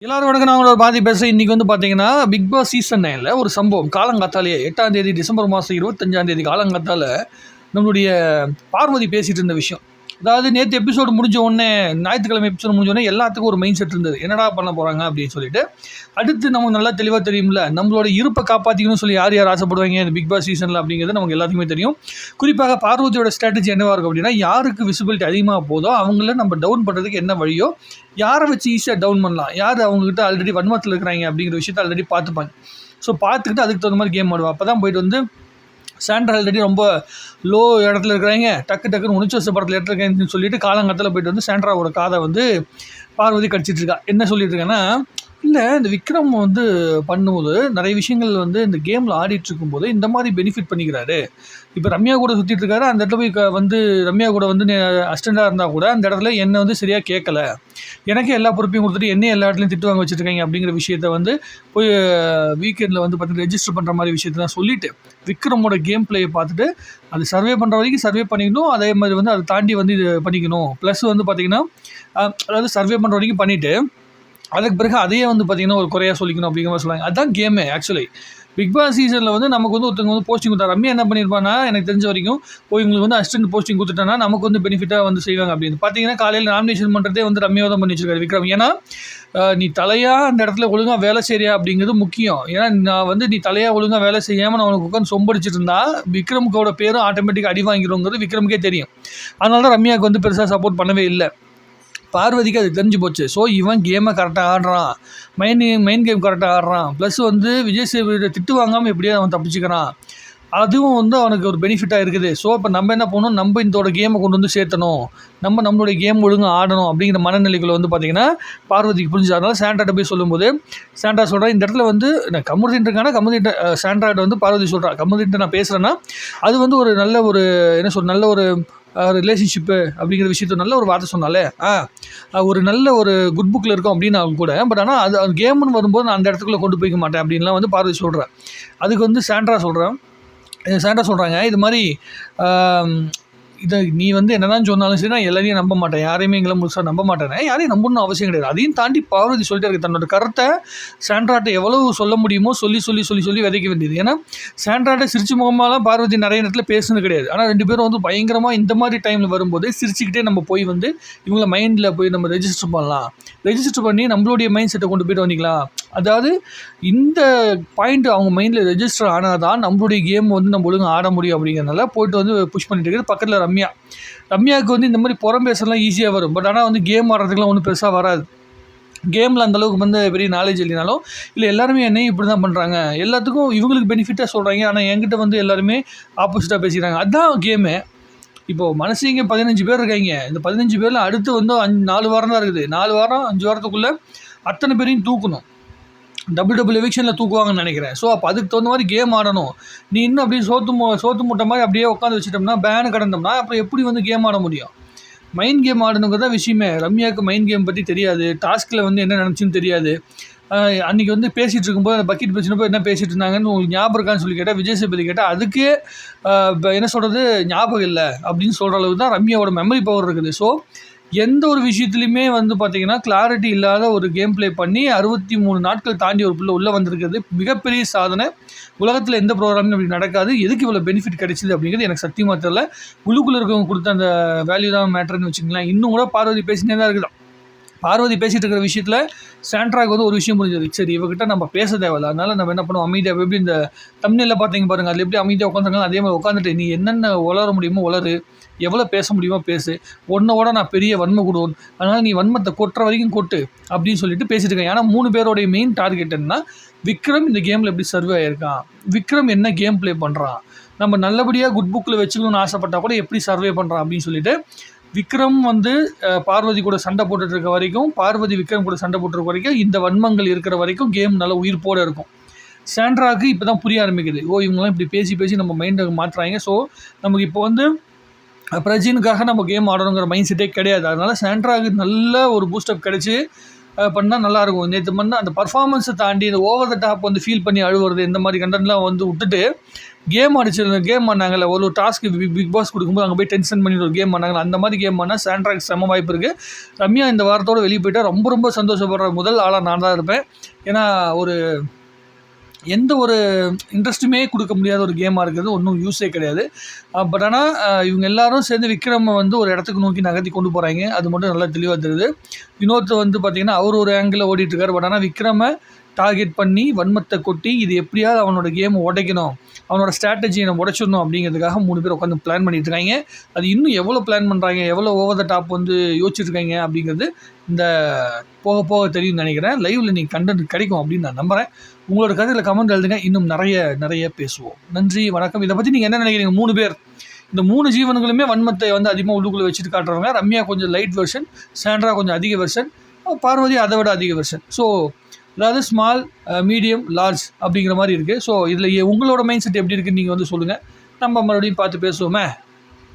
எல்லாரும் வணக்கம். நான் உங்களோட பாதி பேச இன்றைக்கி வந்து பார்த்தீங்கன்னா பிக் பாஸ் சீசன் நைனில் ஒரு சம்பவம். காலங்காத்தாலேயே எட்டாம் தேதி டிசம்பர் மாதம் இருபத்தஞ்சாம் தேதி காலங்காத்தால நம்மளுடைய பார்வதி பேசிகிட்டு இருந்த விஷயம். அதாவது நேற்று எபிசோடு முடிஞ்ச உடனே ஞாயிற்றுக்கிழமை எபிசோடு முடிஞ்ச உடனே எல்லாத்துக்கும் ஒரு மைண்ட் செட் இருந்தது. என்னடா பண்ண போகிறாங்க அப்படின்னு சொல்லிட்டு அடுத்து நமக்கு நல்லா தெளிவாக தெரியும்ல நம்மளோட இருப்பை காப்பாற்றிக்கணும்னு சொல்லி யார் யார் ஆசைப்படுவாங்க இந்த பிக் பாஸ் சீசனில் அப்படிங்கிறது நமக்கு எல்லாத்துக்குமே தெரியும். குறிப்பாக பார்வதியோட ஸ்ட்ராட்டஜி என்னவாக இருக்கும் அப்படின்னா யாருக்கு விசிபிலிட்டி அதிகமாக போதோ அவங்கள நம்ம டவுன் பண்ணுறதுக்கு என்ன வழியோ யாரை வச்சு ஈஸியாக டவுன் பண்ணலாம்? யார் அவங்ககிட்ட ஆல்ரெடி வன்மத்தில் இருக்கிறாங்க அப்படிங்கிற விஷயத்த ஆல்ரெடி பார்த்துப்பாங்க. ஸோ பார்த்துக்கிட்டு அதுக்கு தகுந்த மாதிரி கேம் ஆடுவா. அப்போ தான் போயிட்டு வந்து சாண்டர் ஆல்ரெடி ரொம்ப லோ இடத்துல இருக்கிறாங்க. டக்கு டக்குன்னு உணிச்ச படத்தில் இடத்துல இருக்கேன்னு சொல்லிட்டு காலங்கத்தில் போயிட்டு வந்து சாண்ட்ராவோட காதை வந்து பார்வதி கடிச்சிட்ருக்கா என்ன சொல்லிட்டு இருக்கேன்னா இல்லை இந்த விக்ரம் வந்து பண்ணும்போது நிறைய விஷயங்கள் வந்து இந்த கேமில் ஆடிட்டு இருக்கும்போது இந்த மாதிரி பெனிஃபிட் பண்ணிக்கிறாரு. இப்போ ரம்யா கூட சுற்றிட்டு இருக்காரு. அந்த இடத்துல போய் க- வந்து ரம்யா கூட வந்து அஸ்டண்டாக இருந்தால் கூட அந்த இடத்துல என்னை வந்து சரியாக கேட்கல எனக்கே எல்லா பொறுப்பையும் கொடுத்துட்டு என்னையும் எல்லா இடத்துலையும் திட்டு வாங்க வச்சுருக்காங்க அப்படிங்கிற விஷயத்த வந்து போய் வீக்கெண்டில் வந்து பார்த்துட்டு ரெஜிஸ்டர் பண்ணுற மாதிரி விஷயத்தெல்லாம் சொல்லிவிட்டு விக்ரமோட கேம் பிளேயை பார்த்துட்டு அது சர்வே பண்ணுற வரைக்கும் சர்வே பண்ணிக்கணும். அதே மாதிரி வந்து அதை தாண்டி வந்து இது பண்ணிக்கணும். ப்ளஸ் வந்து பார்த்திங்கன்னா அதாவது சர்வே பண்ணுற வரைக்கும் பண்ணிவிட்டு அதுக்கு பிறகு அதையே வந்து பார்த்திங்கன்னா ஒரு குறையாக சொல்லிக்கணும் அப்படிங்கிற மாதிரி சொல்லுவாங்க அதுதான் கேமே ஆக்சுவலி பிக் பாஸ் சீசனில் வந்து நமக்கு வந்து ஒருத்தவங்க வந்து போஸ்டிங் கொடுத்தா ரம்யா என்ன பண்ணியிருப்பானா எனக்கு தெரிஞ்ச வரைக்கும் போய் இவங்களுக்கு வந்து அசிஸ்டன்ட் போஸ்டிங் கொடுத்துட்டானா நமக்கு வந்து பெனிஃபிட்டாக வந்து செய்வாங்க அப்படின்னு. பார்த்தீங்கன்னா காலையில் நாமினேஷன் பண்ணுறதே வந்து ரம்யாவை தான் பண்ணி வச்சிருக்காரு விக்ரம். ஏன்னா நீ தலையாக அந்த இடத்துல ஒழுங்காக வேலை செய்றியா அப்படிங்கிறது முக்கியம். ஏன்னா நான் வந்து நீ தலையாக ஒழுங்காக வேலை செய்யாமல் நான் உனக்கு உட்காந்து சொம்படிச்சிட்டு இருந்தா விக்ரமுக்கோட பேரும் ஆட்டோமேட்டிக்காக அடி வாங்கிடுங்கிறது விக்ரமுக்கே தெரியும். அதனால தான் ரம்யாவுக்கு வந்து பெருசாக சப்போர்ட் பண்ணவே இல்லை. பார்வதிக்கு அது தெரிஞ்சு போச்சு. ஸோ இவன் கேமை கரெக்டாக ஆடுறான். மைன் மெயின் கேம் கரெக்டாக ஆடுறான். ப்ளஸ் வந்து விஜய் சேவியோட திட்டு வாங்காமல் எப்படியோ அவன் தப்பிச்சுக்கிறான். அதுவும் வந்து அவனுக்கு ஒரு பெனிஃபிட்டாக இருக்குது. ஸோ இப்போ நம்ம என்ன பண்ணணும்? நம்ம இதோட கேமை கொண்டு வந்து சேர்த்தணும். நம்ம நம்மளுடைய கேம் ஒழுங்காக ஆடணும் அப்படிங்கிற மனநிலைகளை வந்து பார்த்திங்கன்னா பார்வதிக்கு புரிஞ்சு அதனால் சாண்டாட்ட போய் சொல்லும்போது சாண்ட்ரா சொல்கிறான் இந்த இடத்துல வந்து நான் கமுதின்ட்டு இருக்கானா? கமுதிட்ட வந்து பார்வதி சொல்கிறான் கமுதின்ட்டு நான் பேசுகிறேன்னா அது வந்து ஒரு நல்ல ஒரு என்ன சொல் நல்ல ஒரு ரிலேஷன்ஷிப்பு அப்படிங்கிற விஷயத்த நல்ல ஒரு வார்த்தை சொன்னாலே ஆ ஒரு நல்ல ஒரு குட் புக்கில் இருக்கும் அப்படின்னு அவங்க கூட பட் ஆனால் அது அது கேம்னு வரும்போது நான் அந்த இடத்துக்குள்ள கொண்டு போய்க்க மாட்டேன் அப்படின்லாம் வந்து பார்வை சொல்கிறேன் அதுக்கு வந்து சாண்ட்ரா சொல்கிறேன் சாண்ட்ரா சொல்கிறாங்க இது மாதிரி இதை நீ வந்து என்னதான் சொன்னாலும் சரி நான் எல்லாரையும் நம்ப மாட்டேன். யாரையுமே எங்களை முழுசாக நம்ப மாட்டேன். யாரையும் நம்பணும்னு அவசியம் கிடையாது. அதையும் தாண்டி பார்வதி சொல்லிட்டே இருக்கு தன்னோட கருத்தை சாண்ட்ராட்டை எவ்வளவு சொல்ல முடியுமோ சொல்லி சொல்லி சொல்லி சொல்லி விதைக்க வேண்டியது. ஏன்னா சாண்ட்ராட்டை சிரிச்சு முகமாலாம் பார்வதி நிறைய நேரத்தில் பேசுனது கிடையாது. ஆனால் ரெண்டு பேரும் வந்து பயங்கரமாக இந்த மாதிரி டைமில் வரும்போது சிரிச்சுக்கிட்டே நம்ம போய் வந்து இவங்கள மைண்டில் போய் நம்ம ரெஜிஸ்டர் பண்ணலாம். ரெஜிஸ்டர் பண்ணி நம்மளுடைய மைண்ட் செட்டை கொண்டு போய்ட்டு வந்தீங்களா? அதாவது இந்த பாயிண்ட் அவங்க மைண்டில் ரெஜிஸ்டர் ஆனால் தான் நம்மளுடைய கேம் வந்து நம்ம ஒழுங்கு ஆட முடியும் அப்படிங்கிறனால போயிட்டு வந்து புஷ் பண்ணிட்டு இருக்குது பக்கத்தில் ரம்யா. ரம்யாவுக்கு வந்து இந்த மாதிரி புறம் பேசலாம் ஈஸியாக வரும். பட் ஆனால் வந்து கேம் ஆடுறதுக்குலாம் ஒன்றும் பெருசாக வராது. கேமில் அந்தளவுக்கு வந்து பெரிய நாலேஜ் இல்லைனாலும் இல்லை எல்லாருமே என்னையும் இப்படி தான் பண்ணுறாங்க எல்லாத்துக்கும் இவங்களுக்கு பெனிஃபிட்டாக சொல்கிறாங்க ஆனால் என்கிட்ட வந்து எல்லாருமே ஆப்போசிட்டாக பேசிக்கிறாங்க. அதுதான் கேமு இப்போது இங்கே பதினஞ்சு பேர் இருக்காங்க. இந்த பதினஞ்சு பேரில் அடுத்து வந்து அஞ்சு நாலு வாரம் தான் இருக்குது. நாலு வாரம் அஞ்சு வாரத்துக்குள்ளே அத்தனை பேரையும் தூக்கணும். டபுள் டபுள் எவிக்ஷனில் தூக்குவாங்கன்னு நினைக்கிறேன். ஸோ அப்போ அதுக்கு தகுந்த மாதிரி கேம் ஆடணும். நீ இன்னும் அப்படியே சோத்து மு சோத்து மூட்டை மாதிரி அப்படியே உட்காந்து வச்சுட்டோம்னா பேனு கடந்தோம்னா அப்புறம் எப்படி வந்து கேம் ஆட முடியும்? மைண்ட் கேம் ஆடணுங்கிறத விஷயமே. ரம்யாவுக்கு மைண்ட் கேம் பற்றி தெரியாது. டாஸ்கில் வந்து என்ன நினச்சின்னு தெரியாது. அன்றைக்கி வந்து பேசிகிட்டு இருக்கும்போது அந்த பக்கெட் பிரச்சனை என்ன பேசிகிட்டு இருந்தாங்கன்னு உங்களுக்கு ஞாபகம் இருக்கான்னு சொல்லி கேட்டால் விஜய் சேபதி கேட்டால் அதுக்கே என்ன சொல்கிறது ஞாபகம் இல்லை அப்படின்னு சொல்கிற அளவுக்கு தான் ரம்யாவோட மெமரி பவர் இருக்குது. ஸோ எந்த ஒரு விஷயத்துலையுமே வந்து பார்த்தீங்கன்னா கிளாரிட்டி இல்லாத ஒரு கேம் ப்ளே பண்ணி அறுபத்தி மூணு நாட்கள் தாண்டி ஒரு பிள்ளை உள்ளே வந்திருக்கிறது. மிகப்பெரிய சாதனை. உலகத்தில் எந்த ப்ரோக்ராமும் அப்படி நடக்காது. எதுக்கு இவ்வளோ பெனிஃபிட் கிடைச்சிது அப்படிங்கிறது எனக்கு சத்தியமாக தெரியல. உள்ளுக்குள்ளே இருக்கவங்க கொடுத்த அந்த வேல்யூ தான் மேட்டர்னு வச்சுக்கலாம் இன்னும் கூட பார்வதி பேசினே தான் இருக்கலாம். பார்வதி பேசிகிட்டு இருக்கிற விஷயத்தில் சாண்ட்ராக்கு வந்து ஒரு விஷயம் புரிஞ்சது. சரி இவகிட்ட நம்ம பேச தேவையில்ல. அதனால் நம்ம என்ன பண்ணுவோம்? அமைதியாக எப்படி இந்த தமிழில் பார்த்தீங்க பாருங்க அதில் எப்படி அமைதியாக உட்காந்துருக்காங்க அதே மாதிரி உட்காந்துட்டு நீ என்னென்ன உளர முடியுமோ உளரு. எவ்வளோ பேச முடியுமோ பேசு. உன்னோட நான் பெரிய வன்மை கொடுவோம். அதனால் நீ வன்மத்தை கொட்டுற வரைக்கும் கொட்டு அப்படின்னு சொல்லிட்டு பேசிட்டு இருக்கேன் ஏன்னா மூணு பேரோடைய மெயின் டார்கெட் என்ன விக்ரம் இந்த கேமில் எப்படி சர்வே ஆகிருக்கான் விக்ரம் என்ன கேம் ப்ளே பண்ணுறான் நம்ம நல்லபடியாக குட் புக்கில் வச்சுக்கணும்னு ஆசைப்பட்டால் கூட எப்படி சர்வே பண்ணுறான் அப்படின்னு சொல்லிட்டு விக்ரம் வந்து பார்வதி கூட சண்டை போட்டுட்டு இருக்க வரைக்கும் பார்வதி விக்ரம் கூட சண்டை போட்டுருக்க வரைக்கும் இந்த வன்மங்கள் இருக்கிற வரைக்கும் கேம் நல்ல உயிர்ப்போடு இருக்கும். சாண்ட்ராக்கு இப்போ தான் புரிய ஆரம்பிக்குது. ஓ இவங்கெல்லாம் இப்படி பேசி பேசி நம்ம மைண்டை மாற்றுறாங்க. ஸோ நமக்கு இப்போ வந்து பிரஜினுக்காக நம்ம கேம் ஆடணுங்கிற மைண்ட் செட்டே கிடையாது. அதனால சாண்ட்ராக்கு நல்ல ஒரு பூஸ்டப் கிடச்சி பண்ணால் நல்லாயிருக்கும் நேற்று பண்ணால் அந்த பர்ஃபார்மன்ஸை தாண்டி இந்த ஓவர் த டாப் வந்து ஃபீல் பண்ணி அழுவுறது இந்த மாதிரி கண்டென்ட்லாம் வந்து விட்டுட்டு கேம் அடிச்சிருந்த கேம் பண்ணாங்கல்ல. ஒரு டாஸ்க்கு பிக் பிக் பாஸ் கொடுக்கும்போது அங்கே போய் டென்ஷன் பண்ணி ஒரு கேம் பண்ணாங்கல்ல. அந்த மாதிரி கேம் பண்ணால் சாண்ட்ராக் செம்ம வாய்ப்பு இருக்குது ரம்யா இந்த வாரத்தோடு வெளியே போயிட்டால் ரொம்ப ரொம்ப சந்தோஷப்படுற முதல் ஆளாக நான் தான் இருப்பேன். ஏன்னா ஒரு எந்த ஒரு இன்ட்ரெஸ்ட்டுமே கொடுக்க முடியாத ஒரு கேமாக இருக்கிறது. ஒன்றும் யூஸே கிடையாது. பட் ஆனால் இவங்க எல்லாரும் சேர்ந்து விக்ரமை வந்து ஒரு இடத்துக்கு நோக்கி நகர்த்தி கொண்டு போகிறாங்க அது மட்டும் நல்லா தெளிவாக தெரியுது. இன்னொருத்தர் வந்து பார்த்திங்கன்னா அவர் ஒரு ஆங்கிளில் ஓடிட்டுருக்காரு பட் ஆனால் விக்ரமை டார்கெட் பண்ணி வன்மத்தை கொட்டி இது எப்படியாவது அவனோட கேமை உடைக்கணும் அவனோட ஸ்ட்ராட்டஜியை நம்ம உடைச்சிடணும் அப்படிங்கிறதுக்காக மூணு பேர் உட்காந்து பிளான் பண்ணிட்டு இருக்காங்க. அது இன்னும் எவ்வளோ பிளான் பண்ணுறாங்க எவ்வளோ ஓவர் த டாப் வந்து யோசிச்சுட்டு அப்படிங்கிறது இந்த போக போக தெரியும்னு நினைக்கிறேன். லைவில் நீங்கள் கண்டென்ட் கிடைக்கும் அப்படின்னு நான் நம்புகிறேன் உங்களோட கருத்தில் கமெண்ட் எழுதுங்க. இன்னும் நிறைய நிறைய பேசுவோம். நன்றி வணக்கம். இதை பற்றி நீங்கள் என்ன நினைக்கிறீங்க? மூணு பேர். இந்த மூணு ஜீவன்களுமே வன்மத்தை வந்து அதிகமாக உள்ளுக்குள்ளே வச்சுட்டு காட்டுறவங்க. ரம்யா கொஞ்சம் லைட் வெர்ஷன் சாண்ட்ரா கொஞ்சம் அதிக வெர்ஷன் பார்வதி அதை விட அதிக வெர்ஷன் ஸோ அதாவது ஸ்மால் மீடியம் லார்ஜ் அப்படிங்கிற மாதிரி இருக்குது ஸோ இதில் உங்களோட மைண்ட் செட் எப்படி இருக்குன்னு நீங்கள் வந்து சொல்லுங்கள் நம்ம மறுபடியும் பார்த்து பேசுவோமே.